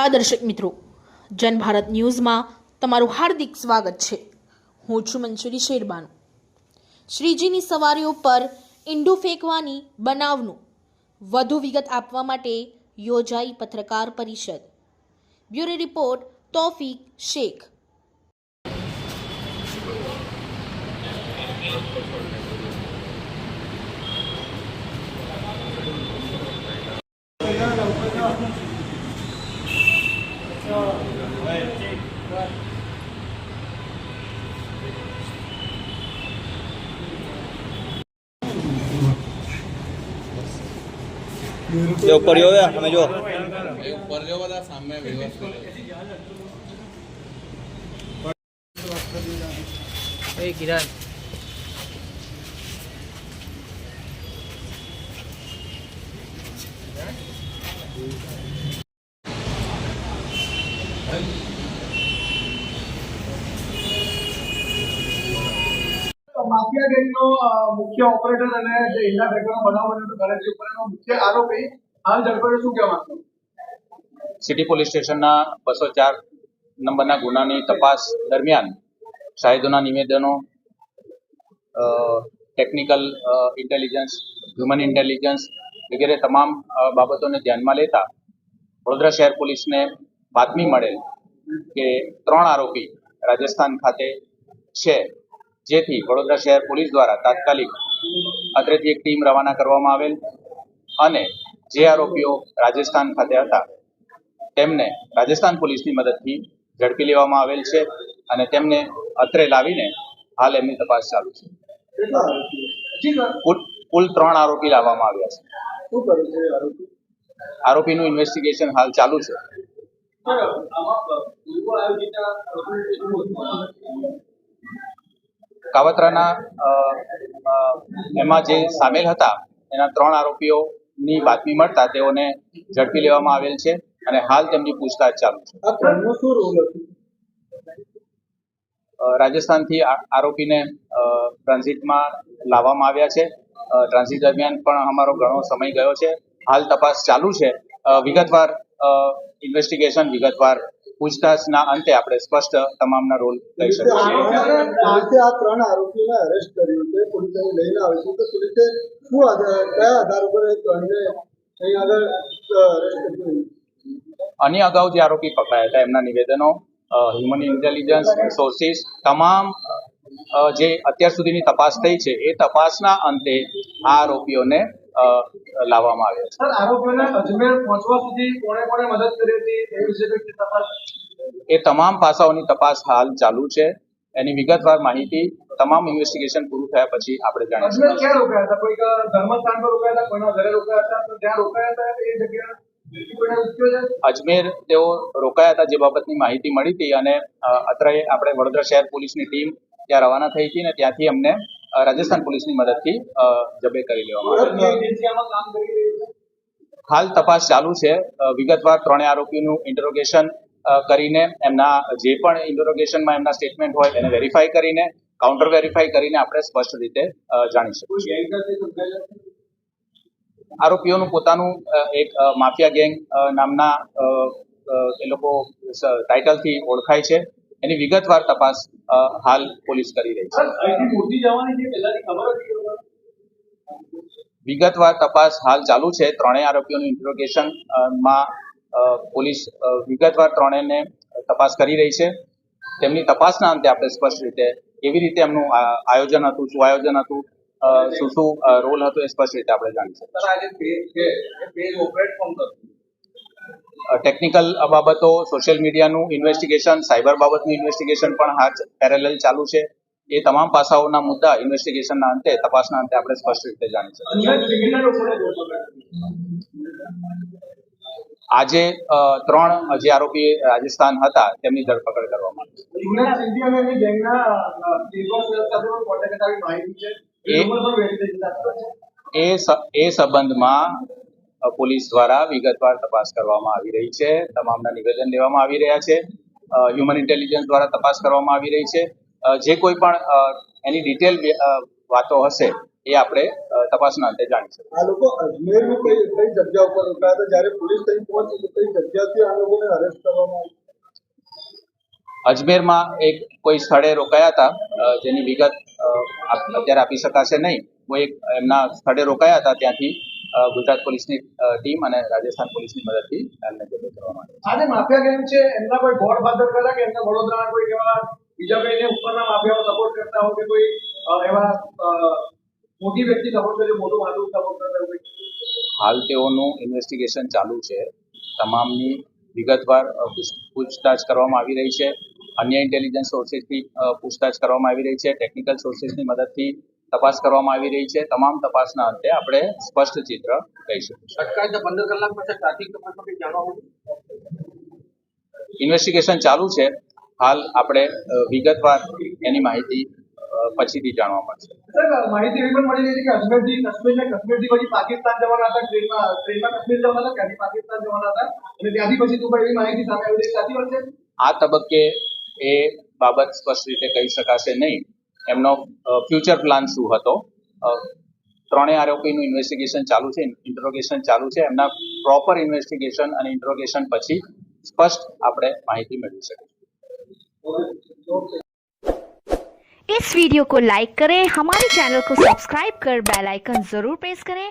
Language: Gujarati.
નમસ્કાર દર્શક મિત્રો જનભારત ન્યૂઝમાં તમારું હાર્દિક સ્વાગત છે. હું છું મંજુરી શેરબાનુ. શ્રીજીની સવારીઓ પર ઈંડું ફેંકવાની બનાવનું વધુ વિગત આપવા માટે યોજાઈ પત્રકાર પરિષદ. Bureau report, Taufiq Shaikh. જે ઉપર જોવે અમે જો એ ઉપર જો બધા સામે વ્યવસ્થિત એ કિરણ માફિયા ગેંગનો મુખ્ય ઓપરેટર અને જે ઈંડા ફેંકવાનો બનાવ હતો ગણેશજી ઉપર મુખ્ય આરોપી. હાલ ઝડપાયો શું કહેવા માંગતો સિટી પોલીસ સ્ટેશનના બસો ચાર નંબરના ગુનાની તપાસ દરમિયાન શાહિદોના નિવેદનો ટેકનિકલ ઇન્ટેલિજન્સ હ્યુમન ઇન્ટેલિજન્સ વગેરે તમામ બાબતોને ધ્યાનમાં લેતા વડોદરા શહેર પોલીસને બાતમી મળેલ કે ત્રણ આરોપી રાજસ્થાન ખાતે છે. જેથી વડોદરા શહેર પોલીસ દ્વારા તાત્કાલિક અત્રેથી એક ટીમ રવાના કરવામાં આવેલ અને જે આરોપીઓ રાજસ્થાન ખાતે હતા, તેમને રાજસ્થાન પોલીસની મદદથી ઝડપી લેવામાં આવેલ છે અને તેમને અત્રે લાવીને હાલ એમની તપાસ ચાલુ છે. કુલ ત્રણ આરોપી લાવવામાં આવ્યા છે. આરોપીનું ઇન્વેસ્ટિગેશન હાલ ચાલુ છે. કાવતરાના એમાં જે સામેલ હતા એના ત્રણ આરોપીઓની બાતમી મળતા તેઓને ઝડપી લેવામાં આવેલ છે અને હાલ તેમની પૂછતાછ ચાલુ છે. રાજસ્થાનથી આરોપીને ટ્રાન્ઝિટમાં લાવવામાં આવ્યા છે. ટ્રાન્ઝિટ દરમિયાન પણ અમારો ઘણો સમય ગયો છે. હાલ તપાસ ચાલુ છે. વિગતવાર ઇન્વેસ્ટિગેશન વિગતવાર પૂછતાછના અંતે આપણે સ્પષ્ટ તમામના રોલ લઈ શકીએ આ ત્રણ આરોપીઓને અરેસ્ટ કર્યું છે. પોલીસ લઈને આવે છે. તો પોલીસે શું આધાર કયા આધાર ઉપર ત્રણને અહીં આગળ અરેસ્ટ કર્યું? આની અગાઉ જે આરોપી પકડાયા હતા એમના નિવેદનો હ્યુમન ઇન્ટેલિજન્સ સોર્સિસ તમામ જે અત્યાર સુધીની તપાસ થઈ છે એ તપાસના અંતે આ આરોપીઓને લાવવામાં આવ્યા છે. સર આરોપીઓને અજમેર પહોંચવા સુધી કોણે કોણે મદદ કરી હતી એ વિશે તપાસ એ તમામ પાસાઓની તપાસ હાલ ચાલુ છે. એની વિગતવાર માહિતી તમામ ઇન્વેસ્ટિગેશન પૂરું થયા પછી આપણે જાણીશું ક્યાં રોકાયા હતા? કોઈ ધર્મસ્થાન પર રોકાયા હતા? કોઈના ઘરે રોકાયા હતા? તો જ્યાં રોકાયા હતા એ જગ્યા અજમેર તેઓ રોકાયા હતા જે બાબતની માહિતી મળી હતી અને અત્રે આપણે વડોદરા શહેર પોલીસની ટીમ ત્યાં રવાના થઈ હતી ને ત્યાંથી અમને રાજસ્થાન પોલીસની મદદથી જબે કરી લેવામાં આવી હાલ તપાસ ચાલુ છે. વિગતવાર ત્રણેય આરોપીઓનું ઇન્ટરોગેશન કરીને એમના જે પણ ઇન્ટરોગેશનમાં એમના સ્ટેટમેન્ટ હોય એને વેરીફાઈ કરીને કાઉન્ટર વેરીફાઈ કરીને આપણે સ્પષ્ટ રીતે જાણી શકીએ? આરોપીઓનું પોતાનું એક માફિયા ગેંગ નામના એ લોકો ટાઇટલથી ઓળખાય છે. એની વિગતવાર તપાસ હાલ પોલીસ કરી રહી છે. વિગતવાર તપાસ હાલ ચાલુ છે. ત્રણેય આરોપીઓનું ઇન્ટ્રોગેશનમાં પોલીસ વિગતવાર ત્રણેયને તપાસ કરી રહી છે. તેમની તપાસના અંતે આપણે સ્પષ્ટ રીતે કેવી રીતે એમનું આયોજન હતું શું આયોજન હતું શું શું રોલ હતો એ સ્પષ્ટ રીતે આપણે જાણી શકીએ. ટેકનિકલ બાબતો સોશિયલ મીડિયાનું ઇન્વેસ્ટિગેશન સાયબર બાબતનું ઇન્વેસ્ટિગેશન પણ હાથ પેરેલલ ચાલુ છે. એ તમામ પાસાઓના મુદ્દા ઇન્વેસ્ટિગેશનના અંતે તપાસના અંતે આપણે સ્પષ્ટ રીતે જાણી શકીએ અંદર કેટલા લોકોને ધરપકડ આજે ત્રણ જે આરોપી રાજસ્થાન હતા તેમની ધરપકડ કરવામાં આવી. એ એ- સંબંધમાં પોલીસ દ્વારા વિગતવાર તપાસ કરવામાં આવી રહી છે. તમામના નિવેદન લેવામાં આવી રહ્યા છે. હ્યુમન ઇન્ટેલિજન્સ દ્વારા તપાસ કરવામાં આવી રહી છે. જે કોઈ પણ એની ડિટેલ વાતો હશે એ આપણે તપાસના અંતે જાણી શકીએ. આ લોકો અજમેરની કઈ કઈ જગ્યા ઉપર રોકાયા હતા? જ્યારે પોલીસ અહીં પહોંચી તો કઈ જગ્યાથી આ લોકોને અરેસ્ટ કરવામાં આવી અજમેરમાં એક કોઈ સ્થળે રોકાયા હતા જેની વિગત અત્યારે આપી શકાશે નહીં. કોઈ એમના સ્થળે રોકાયા હતા ત્યાંથી ગુજરાત પોલીસની ટીમ અને રાજસ્થાન પોલીસની મદદથી એમને જબ્બે કરવામાં આવ્યા આજે માફિયા ગેંગ છે. એમના કોઈ ગોડ ફાધર ખરા કે એમના વડોદરાના કોઈ એવા બીજા કોઈને ઉપરના માફિયાઓ સપોર્ટ કરતા હોય કે કોઈ એવા મોટી વ્યક્તિ સપોર્ટ કરે મોટું માથું સપોર્ટ કરતા હોય હાલ તેઓનું ઇન્વેસ્ટિગેશન ચાલુ છે. તમામની વિગતવાર પૂછ- પૂછતાછ કરવામાં આવી રહી છે. અન્ય ઇન્ટેલિજન્સ સોર્સિસથી પૂછતાછ કરવામાં આવી રહી છે. ટેકનિકલ સોર્સિસની મદદથી તપાસ કરવામાં આવી રહી છે. તમામ તપાસના અંતે આપણે સ્પષ્ટ ચિત્ર કહી શકીશું અટકાયત પંદર કલાક પછી ટ્રાફિક ઇન્વેસ્ટિગેશન ચાલુ છે. હાલ આપણે વિગતવાર એની માહિતી પછીથી જાણવા મળશે. માહિતી એવી પણ મળી રહી છે કે અજમેરથી કાશ્મીરને કાશ્મીરથી પછી પાકિસ્તાન જવાના હતા ટ્રેનમાં ટ્રેનમાં કાશ્મીર જવાના ત્યાંથી પાકિસ્તાન જવાના હતા. અને ત્યાંથી પછી દુબઈ એવી માહિતી સામે આવી રહી સાચી વાત છે? આ તબક્કે એ બાબત સ્પષ્ટ રીતે કહી શકાશે નહીં. એમનો ફ્યુચર પ્લાન શું હતો અ, ત્રણેય આરોપીનું ઇન્વેસ્ટિગેશન ચાલુ છે ઇન્ટ્રોગેશન ચાલુ છે એમના પ્રોપર ઇન્વેસ્ટિગેશન અને ઇન્ટ્રોગેશન પછી સ્પષ્ટ આપણે માહિતી મેળવી શકીશું इस वीडियो को लाइक करें हमारे चैनल को सब्सक्राइब कर बेल आइकन जरूर प्रेस करें